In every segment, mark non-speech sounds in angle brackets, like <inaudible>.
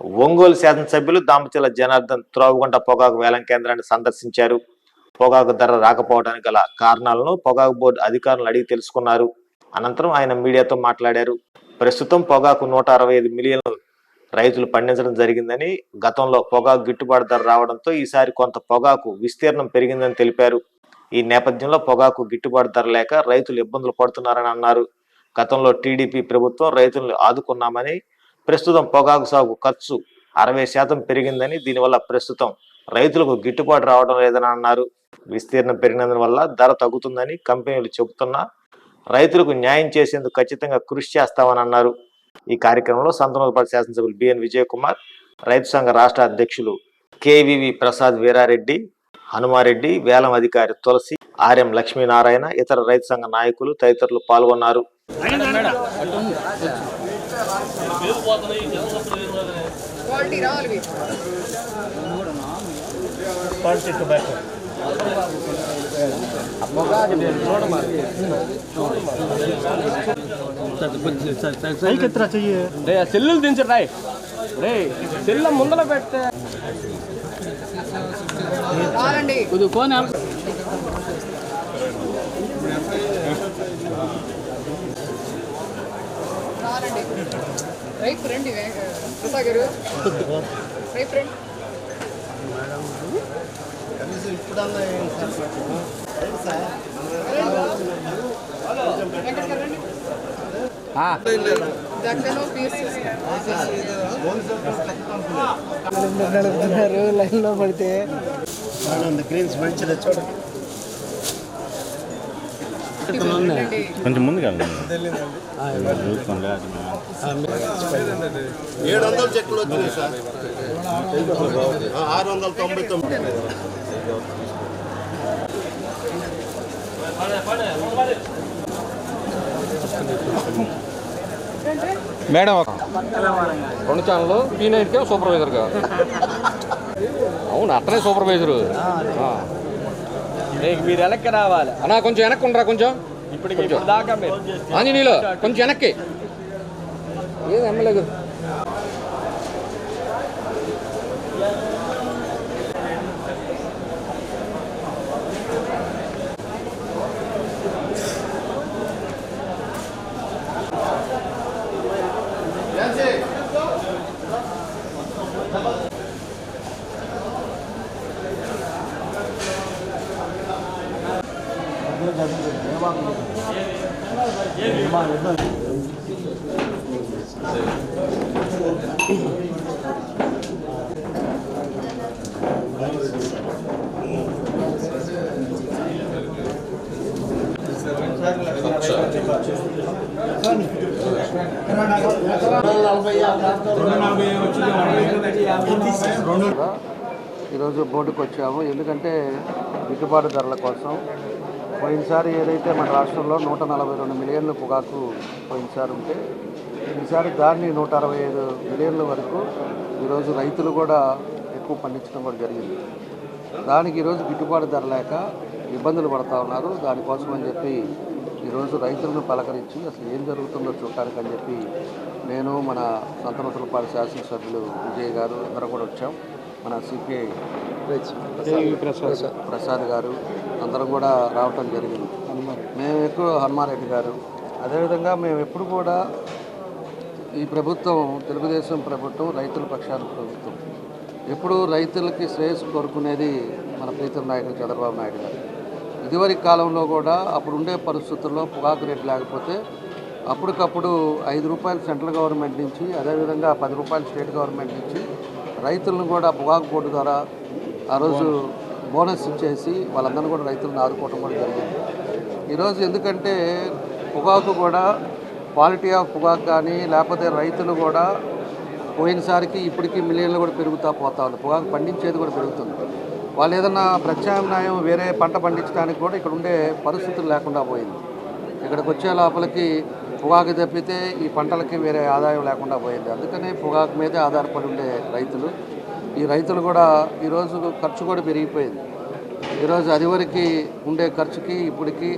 ఒంగోలు శాసనసభ్యులు దామచల జనార్దన్ త్రోవగుంట పొగాకు వేలం కేంద్రాన్ని సందర్శించారు. పొగాకు ధర రాకపోవడానికి గల కారణాలను పొగాకు బోర్డు అధికారులు అడిగి తెలుసుకున్నారు. అనంతరం ఆయన మీడియాతో మాట్లాడారు. ప్రస్తుతం పొగాకు నూట అరవై ఐదు మిలియన్లు రైతులు పండించడం జరిగిందని గతంలో పొగాకు గిట్టుబాటు ధర రావడంతో ఈసారి కొంత పొగాకు విస్తీర్ణం పెరిగిందని తెలిపారు. ఈ నేపథ్యంలో పొగాకు గిట్టుబాటు ధర లేక రైతులు ఇబ్బందులు పడుతున్నారని అన్నారు. గతంలో టీడీపీ ప్రభుత్వం రైతులను ఆదుకున్నామని ప్రస్తుతం పొగాకు సాగు ఖర్చు అరవై శాతం పెరిగిందని దీనివల్ల ప్రస్తుతం రైతులకు గిట్టుబాటు రావడం లేదని అన్నారు. విస్తీర్ణం పెరిగినందు వల్ల ధర తగ్గుతుందని కంపెనీలు చెబుతున్నా రైతులకు న్యాయం చేసేందుకు ఖచ్చితంగా కృషి చేస్తామని అన్నారు. ఈ కార్యక్రమంలో సంతనోదపాటి శాసనసభ్యులు బిఎన్ విజయకుమార్ రైతు సంఘ రాష్ట్ర అధ్యక్షులు కేవీవి ప్రసాద్ వీరారెడ్డి హనుమారెడ్డి వేలం అధికారి తులసి ఆర్ఎం లక్ష్మీనారాయణ ఇతర రైతు సంఘ నాయకులు తదితరులు పాల్గొన్నారు. క్వాలిటీ రావాలి మీకు. రే సెల్లులు దించరు రాయ్ రే సెల్ల ముందర పెడితే రాలండి కొద్ది ఫోన్ రాలండి రైట్ రండి ప్రసాద్ గారు. రైట్ రండి. రండి. దక్కను పీస్ నడుపుతున్నారు లైన్లో పడితే. గ్రీన్స్ మంచిది చూడండి రండి. కొంచెం ముందుగా ఏడు వందల చెక్కులు వచ్చినాయి సార్. ఆ, ఆరు వందల తొంభై తొమ్మిది. మేడం రెండు ఛానల్ పీ నైట్కే సూపర్వైజర్గా. <laughs> అవును అట్టనే సూపర్వైజరు. మీరు వెనక్కి రావాలి అన్నా కొంచెం వెనక్కి ఉండరా కొంచెం ఇప్పుడు దాకా మీరు ఆంజనీలో కొంచెం వెనక్కి ఏది ఎమ్మెల్యే ఈరోజు బోర్డుకు వచ్చాము. ఎందుకంటే గిట్టుబాటు ధరల కోసం పోయినసారి ఏదైతే మన రాష్ట్రంలో నూట నలభై రెండు మిలియన్ల పొగాకు పోయినసారి ఉంటే ఈసారి దాన్ని నూట అరవై ఐదు మిలియన్ల వరకు ఈరోజు రైతులు కూడా ఎక్కువ పండించడం కూడా జరిగింది. దానికి ఈరోజు గిట్టుబాటు ధర లేక ఇబ్బందులు పడతా ఉన్నారు. దానికోసం అని చెప్పి ఈరోజు రైతులను పలకరించి అసలు ఏం జరుగుతుందో చూడటానికి అని చెప్పి నేను మన సంతనోతులపాటి శాసనసభ్యులు విజయ్ గారు అందరం కూడా వచ్చాం. మన సిపిఐ ప్రసాద్ గారు అందరం కూడా రావటం జరిగింది. మేము ఎక్కువ హనుమారెడ్డి గారు. అదేవిధంగా మేము ఎప్పుడు కూడా ఈ ప్రభుత్వం తెలుగుదేశం ప్రభుత్వం రైతుల పక్షాన ప్రభుత్వం. ఎప్పుడు రైతులకి శ్రేయస్సు కోరుకునేది మన ప్రీతం నాయకుడు చంద్రబాబు నాయుడు గారు. ఇదివరకు కాలంలో కూడా అప్పుడు ఉండే పరిస్థితుల్లో పొగాకు రేటు లేకపోతే అప్పటికప్పుడు ఐదు రూపాయలు సెంట్రల్ గవర్నమెంట్ నుంచి అదేవిధంగా పది రూపాయలు స్టేట్ గవర్నమెంట్ నుంచి రైతులను కూడా పొగాకు బోర్డు ద్వారా ఆ రోజు బోనస్ ఇచ్చేసి వాళ్ళందరూ కూడా రైతులను ఆదుకోవడం కూడా జరిగింది. ఈరోజు ఎందుకంటే పొగాకు కూడా క్వాలిటీ ఆఫ్ పొగాకు కానీ లేకపోతే రైతులు కూడా పోయినసారికి ఇప్పటికీ మిలియన్లు కూడా పెరుగుతూ పోతా ఉంది. పొగాకు పండించేది కూడా పెరుగుతుంది. వాళ్ళు ఏదన్నా ప్రత్యామ్నాయం వేరే పంట పండించడానికి కూడా ఇక్కడ ఉండే పరిస్థితులు లేకుండా పోయింది. ఇక్కడికి వచ్చే లోపలికి పొగాకు తప్పితే ఈ పంటలకి వేరే ఆదాయం లేకుండా పోయింది. అందుకనే పొగాకు మీదే ఆధారపడి ఉండే రైతులు ఈ రైతులు కూడా ఈరోజు ఖర్చు కూడా పెరిగిపోయింది. ఈరోజు అదివరకు ఉండే ఖర్చుకి ఇప్పటికి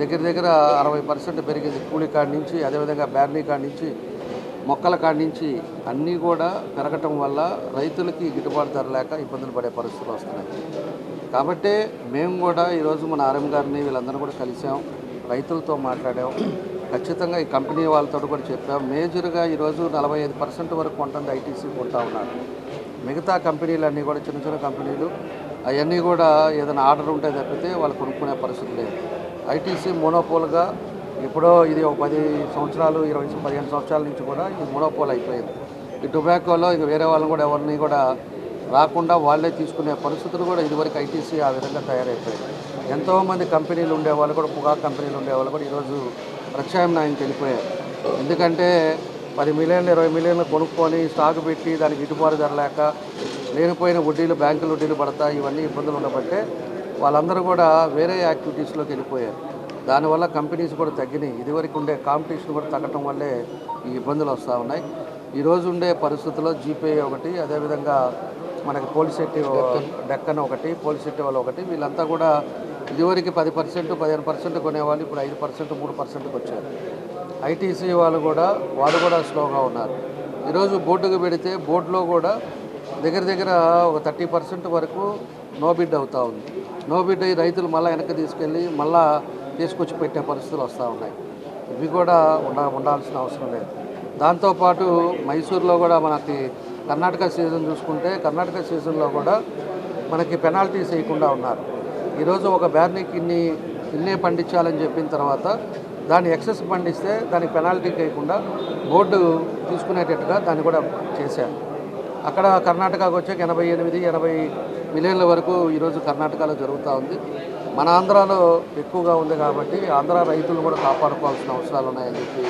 దగ్గర దగ్గర అరవై పర్సెంట్ పెరిగింది. కూలి కాడి నుంచి అదేవిధంగా బ్యార్నీ కాడి నుంచి మొక్కల కాడి నుంచి అన్నీ కూడా పెరగటం వల్ల రైతులకి గిట్టుబాటు ధర లేక ఇబ్బందులు పడే పరిస్థితులు వస్తున్నాయి. కాబట్టి మేము కూడా ఈరోజు మన ఆర్ఎం గారిని వీళ్ళందరూ కూడా కలిసాం రైతులతో మాట్లాడాం. ఖచ్చితంగా ఈ కంపెనీ వాళ్ళతో కూడా చెప్పాం. మేజర్గా ఈరోజు నలభై ఐదు పర్సెంట్ వరకు కొంటుంది ఐటీసీ కొంటా ఉన్నారు. మిగతా కంపెనీలన్నీ కూడా చిన్న చిన్న కంపెనీలు అవన్నీ కూడా ఏదైనా ఆర్డర్ ఉంటే తప్పితే వాళ్ళు కొనుక్కునే పరిస్థితి లేదు. ఐటీసీ మోనోపోల్గా ఎప్పుడో ఇది ఒక పది సంవత్సరాలు ఇరవై పదిహేను సంవత్సరాల నుంచి కూడా ఇది మోనోపోల్ అయిపోయింది. ఈ టొబాకోలో ఇక వేరే వాళ్ళని కూడా ఎవరిని కూడా రాకుండా వాళ్ళే తీసుకునే పరిస్థితులు కూడా ఇదివరకు ఐటీసీ ఆ విధంగా తయారైపోయాయి. ఎంతోమంది కంపెనీలు ఉండేవాళ్ళు కూడా పుగా కంపెనీలు ఉండేవాళ్ళు కూడా ఈరోజు ప్రత్యామ్నాయం వెళ్ళిపోయారు ఎందుకంటే పది మిలియన్లు ఇరవై మిలియన్లు కొనుక్కొని స్టాక్ పెట్టి దానికి గిట్టుబాటు ధర లేక లేనిపోయిన వడ్డీలు బ్యాంకుల వడ్డీలు పడతాయి ఇవన్నీ ఇబ్బందులు ఉండబట్టే వాళ్ళందరూ కూడా వేరే యాక్టివిటీస్లోకి వెళ్ళిపోయారు. దానివల్ల కంపెనీస్ కూడా తగ్గినాయి. ఇదివరకు ఉండే కాంపిటీషన్ కూడా తగ్గటం వల్లే ఈ ఇబ్బందులు వస్తూ ఉన్నాయి. ఈరోజు ఉండే పరిస్థితుల్లో జీపే ఒకటి అదేవిధంగా మనకి పోలిసెట్టి డెక్కన్ ఒకటి పోలిసెట్టి వాళ్ళు ఒకటి వీళ్ళంతా కూడా ఇదివరకు పది పర్సెంట్ పదిహేను పర్సెంట్ కొనేవాళ్ళు ఇప్పుడు ఐదు పర్సెంట్ మూడు పర్సెంట్కి వచ్చారు. ఐటీసీ వాళ్ళు కూడా వాళ్ళు కూడా స్లోగా ఉన్నారు. ఈరోజు బోర్డుకు పెడితే బోర్డులో కూడా దగ్గర దగ్గర ఒక థర్టీ పర్సెంట్ వరకు నో బిడ్ అవుతూ ఉంది. నో బిడ్ అయ్యి రైతులు మళ్ళీ వెనక్కి తీసుకెళ్ళి మళ్ళా తీసుకొచ్చి పెట్టే పరిస్థితులు వస్తూ ఉన్నాయి. ఇవి కూడా ఉండ ఉండాల్సిన అవసరం లేదు. దాంతోపాటు మైసూర్లో కూడా మనకి కర్ణాటక సీజన్ చూసుకుంటే కర్ణాటక సీజన్లో కూడా మనకి పెనాల్టీస్ వేయకుండా ఉన్నారు. ఈరోజు ఒక బ్యార్నీకి ఇన్ని ఇన్నే పండించాలని చెప్పిన తర్వాత దాన్ని ఎక్సెస్ పండిస్తే దానికి పెనాల్టీ వేయకుండా బోర్డు తీసుకునేటట్టుగా దాన్ని కూడా చేశారు. అక్కడ కర్ణాటకకు వచ్చాక ఎనభై ఎనిమిది ఎనభై మిలియన్ల వరకు ఈరోజు కర్ణాటకలో జరుగుతూ ఉంది. మన ఆంధ్రాలో ఎక్కువగా ఉంది కాబట్టి ఆంధ్ర రైతులు కూడా కాపాడుకోవాల్సిన అవసరాలు ఉన్నాయని చెప్పి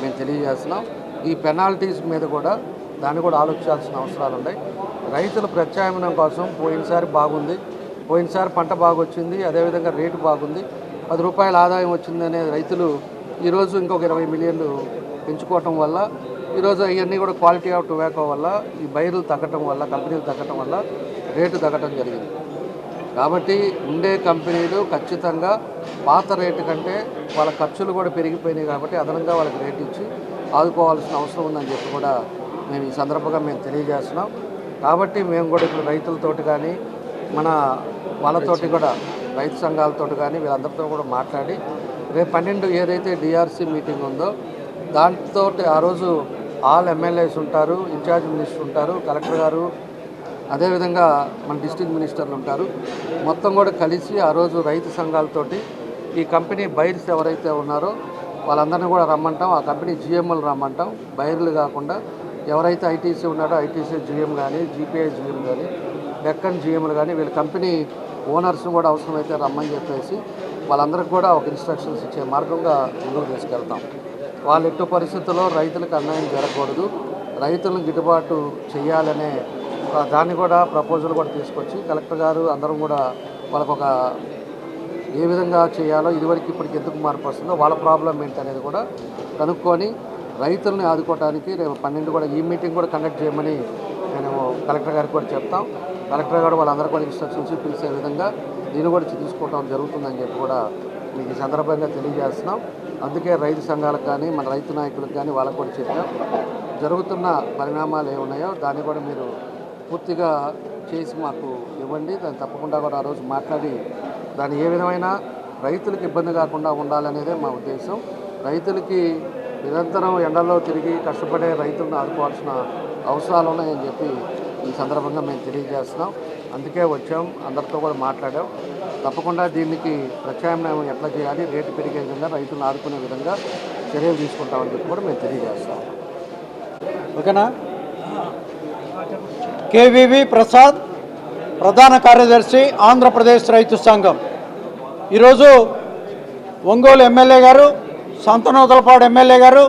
మేము తెలియజేస్తున్నాం. ఈ పెనాల్టీస్ మీద కూడా దాన్ని కూడా ఆలోచించాల్సిన అవసరాలు ఉన్నాయి. రైతుల ప్రత్యామ్నాయం కోసం పోయినసారి బాగుంది. పోయినసారి పంట బాగా వచ్చింది అదేవిధంగా రేటు బాగుంది. పది రూపాయల ఆదాయం వచ్చిందనే రైతులు ఈరోజు ఇంకొక ఇరవై మిలియన్లు పెంచుకోవటం వల్ల ఈరోజు అవన్నీ కూడా క్వాలిటీ ఆఫ్ టొబాకో వల్ల ఈ బైర్లు తగ్గటం వల్ల కంపెనీలు తగ్గటం వల్ల రేటు తగ్గటం జరిగింది. కాబట్టి ఉండే కంపెనీలు ఖచ్చితంగా పాత రేటు కంటే వాళ్ళ ఖర్చులు కూడా పెరిగిపోయినాయి కాబట్టి అదనంగా వాళ్ళకి రేటు ఇచ్చి ఆదుకోవాల్సిన అవసరం ఉందని చెప్పి కూడా మేము ఈ సందర్భంగా మేము తెలియజేస్తున్నాం. కాబట్టి మేము కూడా ఇప్పుడు రైతులతోటి కానీ మన వాళ్ళతోటి కూడా రైతు సంఘాలతోటి కానీ వీళ్ళందరితో కూడా మాట్లాడి రేపు పన్నెండు ఏదైతే డిఆర్సీ మీటింగ్ ఉందో దాంతో ఆ రోజు ఆల్ ఎమ్మెల్యేస్ ఉంటారు ఇన్ఛార్జ్ మినిస్టర్ ఉంటారు కలెక్టర్ గారు అదేవిధంగా మన డిస్ట్రిక్ట్ మినిస్టర్లు ఉంటారు. మొత్తం కూడా కలిసి ఆ రోజు రైతు సంఘాలతోటి ఈ కంపెనీ బైర్స్ ఎవరైతే ఉన్నారో వాళ్ళందరినీ కూడా రమ్మంటాం. ఆ కంపెనీ జిఎంఎల్ రమ్మంటాం. బైర్లు కాకుండా ఎవరైతే ఐటీసీ ఉన్నాడో ఐటీసీ జిఎం కానీ జీపీఐ జిఎం కానీ డెక్కన్ జిఎంలు కానీ వీళ్ళ కంపెనీ ఓనర్స్ని కూడా అవసరమైతే రమ్మని చెప్పేసి వాళ్ళందరికీ కూడా ఒక ఇన్స్ట్రక్షన్స్ ఇచ్చే మార్గంగా ముందుకు తీసుకెళ్తాం. వాళ్ళ ఎట్టు పరిస్థితుల్లో రైతులకు అన్యాయం జరగకూడదు. రైతులను గిట్టుబాటు చేయాలనే దాన్ని కూడా ప్రపోజల్ కూడా తీసుకొచ్చి కలెక్టర్ గారు అందరం కూడా వాళ్ళకు ఒక ఏ విధంగా చేయాలో ఇదివరకు ఇప్పటికి ఎందుకు మార్పు వస్తుందో వాళ్ళ ప్రాబ్లం ఏంటనేది కూడా కనుక్కొని రైతుల్ని ఆదుకోవడానికి రేపు పన్నెండు కూడా ఈ మీటింగ్ కూడా కండక్ట్ చేయమని నేను కలెక్టర్ గారికి కూడా చెప్తాం. కలెక్టర్ గారు వాళ్ళందరూ కూడా ఇన్స్ట్రక్షన్స్ పిలిచే విధంగా దీన్ని కూడా తీసుకోవడం జరుగుతుందని చెప్పి కూడా మీకు ఈ సందర్భంగా తెలియజేస్తున్నాం. అందుకే రైతు సంఘాలకు కానీ మన రైతు నాయకులకు కానీ వాళ్ళకు కూడా చెప్పాం. జరుగుతున్న పరిణామాలు ఏమున్నాయో దాన్ని కూడా మీరు పూర్తిగా చేసి మాకు ఇవ్వండి. దాన్ని తప్పకుండా కూడా ఆ రోజు మాట్లాడి దాన్ని ఏ విధమైన రైతులకు ఇబ్బంది కాకుండా ఉండాలనేదే మా ఉద్దేశం. రైతులకి నిరంతరం ఎండల్లో తిరిగి కష్టపడే రైతులను ఆదుకోవాల్సిన అవసరాలు ఉన్నాయని చెప్పి ఈ సందర్భంగా మేము తెలియజేస్తున్నాం. అందుకే వచ్చాం అందరితో కూడా మాట్లాడాం. తప్పకుండా దీనికి ప్రత్యామ్నాయం ఎట్లా చేయాలి రేటు పెరిగే విధంగా రైతులను ఆదుకునే విధంగా చర్యలు తీసుకుంటామని చెప్పి కూడా మేము తెలియజేస్తాం ఓకేనా? కేవీవి ప్రసాద్ ప్రధాన కార్యదర్శి ఆంధ్రప్రదేశ్ రైతు సంఘం. ఈరోజు ఒంగోలు ఎమ్మెల్యే గారు సంతనోదలపాడు ఎమ్మెల్యే గారు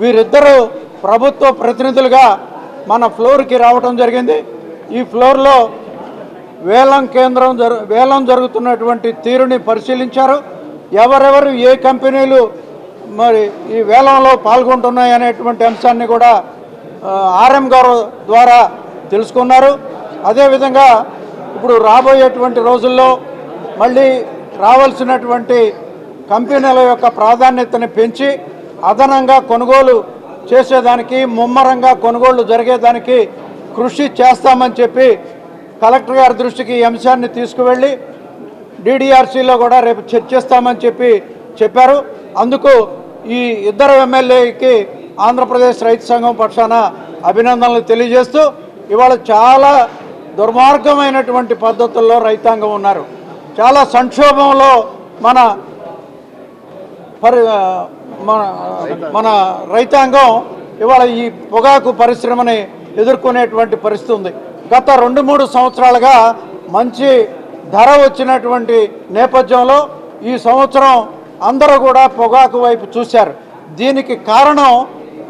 వీరిద్దరూ ప్రభుత్వ ప్రతినిధులుగా మన ఫ్లోర్కి రావటం జరిగింది. ఈ ఫ్లోర్లో వేలం కేంద్రం జరు వేలం జరుగుతున్నటువంటి తీరుని పరిశీలించారు. ఎవరెవరు ఏ కంపెనీలు మరి ఈ వేలంలో పాల్గొంటున్నాయి అనేటువంటి అంశాన్ని కూడా ఆర్ఎం గారు ద్వారా తెలుసుకున్నారు. అదేవిధంగా ఇప్పుడు రాబోయేటువంటి రోజుల్లో మళ్ళీ రావాల్సినటువంటి కంపెనీల యొక్క ప్రాధాన్యతని పెంచి అదనంగా కొనుగోలు చేసేదానికి ముమ్మరంగా కొనుగోళ్ళు జరిగేదానికి కృషి చేస్తామని చెప్పి కలెక్టర్ గారి దృష్టికి ఈ అంశాన్ని తీసుకువెళ్ళి డిడిఆర్సీలో కూడా రేపు చర్చిస్తామని చెప్పి చెప్పారు. అందుకు ఈ ఇద్దరు ఎమ్మెల్యేకి ఆంధ్రప్రదేశ్ రైతు సంఘం పక్షాన అభినందనలు తెలియజేస్తూ ఇవాళ చాలా దుర్మార్గమైనటువంటి పద్ధతుల్లో రైతాంగం ఉన్నారు. చాలా సంక్షోభంలో మన పరి మన మన రైతాంగం ఇవాళ ఈ పొగాకు పరిశ్రమని ఎదుర్కొనేటువంటి పరిస్థితి ఉంది. గత రెండు మూడు సంవత్సరాలుగా మంచి ధర వచ్చినటువంటి నేపథ్యంలో ఈ సంవత్సరం అందరూ కూడా పొగాకు వైపు చూశారు. దీనికి కారణం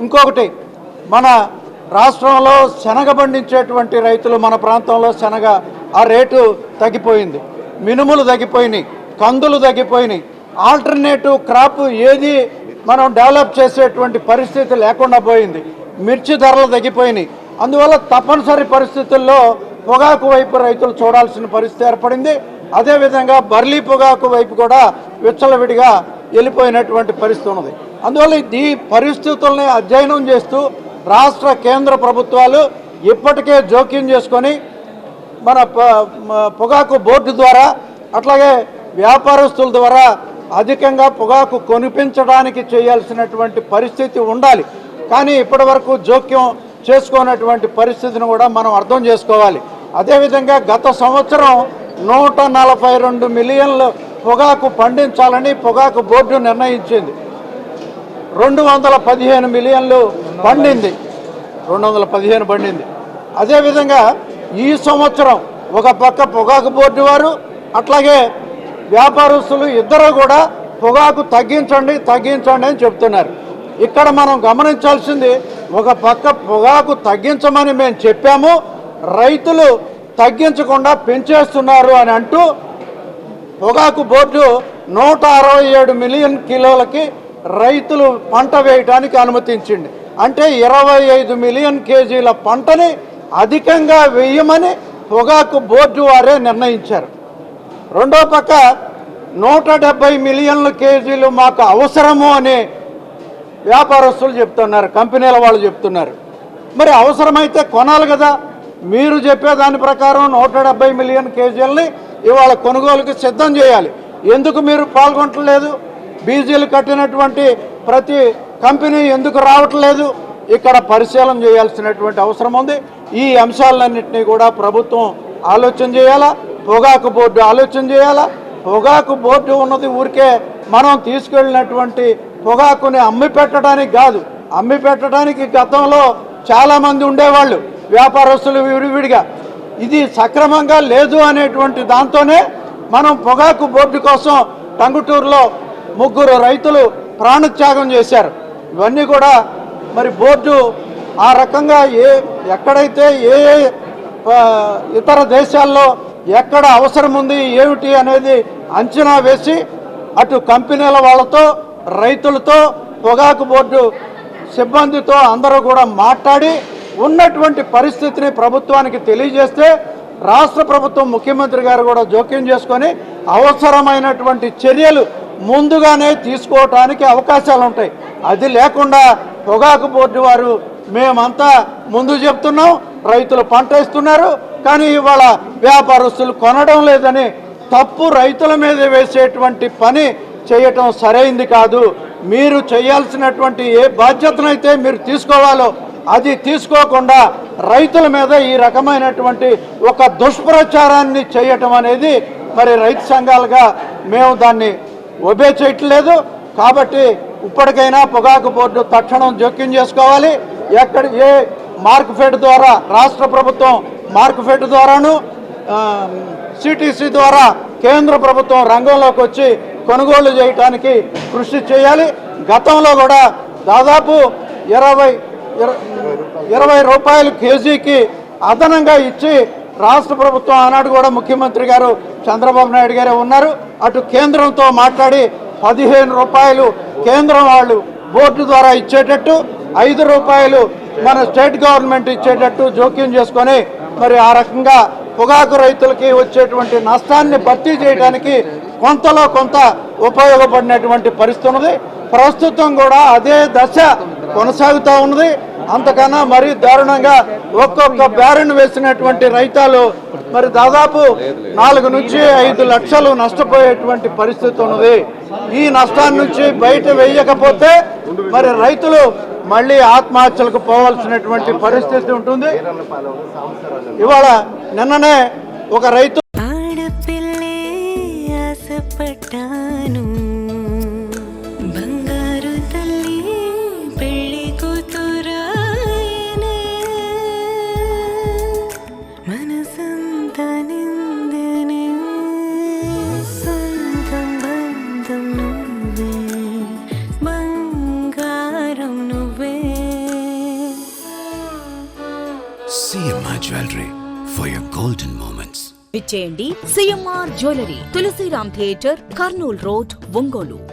ఇంకొకటి మన రాష్ట్రంలో శనగ పండించేటువంటి రైతులు మన ప్రాంతంలో శనగ ఆ రేటు తగ్గిపోయింది. మినుములు తగ్గిపోయినాయి కందులు తగ్గిపోయినాయి. ఆల్టర్నేటివ్ క్రాప్ ఏది మనం డెవలప్ చేసేటువంటి పరిస్థితి లేకుండా పోయింది. మిర్చి ధరలు తగ్గిపోయినాయి. అందువల్ల తప్పనిసరి పరిస్థితుల్లో పొగాకు వైపు రైతులు చూడాల్సిన పరిస్థితి ఏర్పడింది. అదేవిధంగా బర్లీ పొగాకు వైపు కూడా విచ్చలవిడిగా వెళ్ళిపోయినటువంటి పరిస్థితి ఉన్నది. అందువల్ల ఈ పరిస్థితుల్ని అధ్యయనం చేస్తూ రాష్ట్ర కేంద్ర ప్రభుత్వాలు ఇప్పటికే జోక్యం చేసుకొని మన ప- పొగాకు బోర్డు ద్వారా అట్లాగే వ్యాపారస్తుల ద్వారా అధికంగా పొగాకు కొనిపించడానికి చేయాల్సినటువంటి పరిస్థితి ఉండాలి. కానీ ఇప్పటి వరకు జోక్యం చేసుకోనటువంటి పరిస్థితిని కూడా మనం అర్థం చేసుకోవాలి. అదేవిధంగా గత సంవత్సరం నూట నలభై రెండు మిలియన్లు పొగాకు పండించాలని పొగాకు బోర్డు నిర్ణయించింది. రెండు వందల పదిహేను మిలియన్లు పండింది. రెండు వందల పదిహేను పండింది. అదేవిధంగా ఈ సంవత్సరం ఒక పక్క పొగాకు బోర్డు వారు అట్లాగే వ్యాపారస్తులు ఇద్దరు కూడా పొగాకు తగ్గించండి తగ్గించండి అని చెప్తున్నారు. ఇక్కడ మనం గమనించాల్సింది ఒక పక్క పొగాకు తగ్గించమని మేము చెప్పాము రైతులు తగ్గించకుండా పెంచేస్తున్నారు అని అంటూ పొగాకు బోర్డు నూట అరవై ఏడు మిలియన్ కిలోలకి రైతులు పంట వేయటానికి అనుమతించింది. అంటే ఇరవై ఐదు మిలియన్ కేజీల పంటని అధికంగా వేయమని పొగాకు బోర్డు వారే నిర్ణయించారు. రెండో పక్క నూట డెబ్బై మిలియన్ల కేజీలు మాకు అవసరము అని వ్యాపారస్తులు చెప్తున్నారు కంపెనీల వాళ్ళు చెప్తున్నారు. మరి అవసరమైతే కొనాలి కదా. మీరు చెప్పే దాని ప్రకారం నూట డెబ్బై మిలియన్ కేజీలని ఇవాళ కొనుగోలుకి సిద్ధం చేయాలి. ఎందుకు మీరు పాల్గొనట్లేదు? బీజీలు కట్టినటువంటి ప్రతి కంపెనీ ఎందుకు రావట్లేదు? ఇక్కడ పరిశీలన చేయాల్సినటువంటి అవసరం ఉంది. ఈ అంశాలన్నింటినీ కూడా ప్రభుత్వం ఆలోచన చేయాలా? పొగాకు బోర్డు ఆలోచన చేయాలా? పొగాకు బోర్డు ఉన్నది ఊరికే మనం తీసుకెళ్ళినటువంటి పొగాకుని అమ్మి పెట్టడానికి కాదు. అమ్మి పెట్టడానికి గతంలో చాలామంది ఉండేవాళ్ళు వ్యాపారస్తులు విడివిడిగా. ఇది సక్రమంగా లేదు అనేటువంటి దాంతోనే మనం పొగాకు బోర్డు కోసం టంగుటూరులో ముగ్గురు రైతులు ప్రాణత్యాగం చేశారు. ఇవన్నీ కూడా మరి బోర్డు ఆ రకంగా ఏ ఎక్కడైతే ఏ ఏ ఇతర దేశాల్లో ఎక్కడ అవసరం ఉంది ఏమిటి అనేది అంచనా వేసి అటు కంపెనీల వాళ్ళతో రైతులతో పొగాకు బోర్డు సిబ్బందితో అందరూ కూడా మాట్లాడి ఉన్నటువంటి పరిస్థితిని ప్రభుత్వానికి తెలియజేస్తే రాష్ట్ర ప్రభుత్వం ముఖ్యమంత్రి గారు కూడా జోక్యం చేసుకొని అవసరమైనటువంటి చర్యలు ముందుగానే తీసుకోవటానికి అవకాశాలు ఉంటాయి. అది లేకుండా పొగాకు బోర్డు వారు మేమంతా ముందు చెప్తున్నాం రైతులు పంట వేస్తున్నారు కానీ ఇవాళ వ్యాపారస్తులు కొనడం లేదని తప్పు రైతుల మీద వేసేటువంటి పని చేయటం సరైంది కాదు. మీరు చేయాల్సినటువంటి ఏ బాధ్యతనైతే మీరు తీసుకోవాలో అది తీసుకోకుండా రైతుల మీద ఈ రకమైనటువంటి ఒక దుష్ప్రచారాన్ని చేయటం అనేది మరి రైతు సంఘాలుగా మేము దాన్ని ఒబే చేయట్లేదు. కాబట్టి ఇప్పటికైనా పొగాకు బోర్డు తక్షణం జోక్యం చేసుకోవాలి. ఎక్కడ ఏ మార్క్ఫెడ్ ద్వారా రాష్ట్ర ప్రభుత్వం మార్క్ఫెడ్ ద్వారాను సిటీసీ ద్వారా కేంద్ర ప్రభుత్వం రంగంలోకి వచ్చి కొనుగోలు చేయటానికి కృషి చేయాలి. గతంలో కూడా దాదాపు ఇరవై ఇరవై రూపాయలు కేజీకి అదనంగా ఇచ్చి రాష్ట్ర ప్రభుత్వం ఆనాడు కూడా ముఖ్యమంత్రి గారు చంద్రబాబు నాయుడు గారే ఉన్నారు. అటు కేంద్రంతో మాట్లాడి పదిహేను రూపాయలు కేంద్రం వాళ్ళు బోర్డు ద్వారా ఇచ్చేటట్టు ఐదు రూపాయలు మన స్టేట్ గవర్నమెంట్ ఇచ్చేటట్టు జోక్యం చేసుకొని మరి ఆ రకంగా పొగాకు రైతులకి వచ్చేటువంటి నష్టాన్ని భర్తీ చేయడానికి కొంతలో కొంత ఉపయోగపడినటువంటి పరిస్థితి ఉన్నది. ప్రస్తుతం కూడా అదే దశ కొనసాగుతూ ఉన్నది. అంతకన్నా మరీ దారుణంగా ఒక్కొక్క బ్యారెన్ వేసినటువంటి రైతాలు మరి దాదాపు నాలుగు నుంచి ఐదు లక్షలు నష్టపోయేటువంటి పరిస్థితి ఉన్నది. ఈ నష్టాన్ని నుంచి బయట వేయకపోతే మరి రైతులు మళ్ళీ ఆత్మహత్యలకు పోవాల్సినటువంటి పరిస్థితి ఉంటుంది. ఇవాళ నిన్ననే ఒక రైతు చేయండి. CMR jewellery Tulasiram theatre Kurnool road Ongole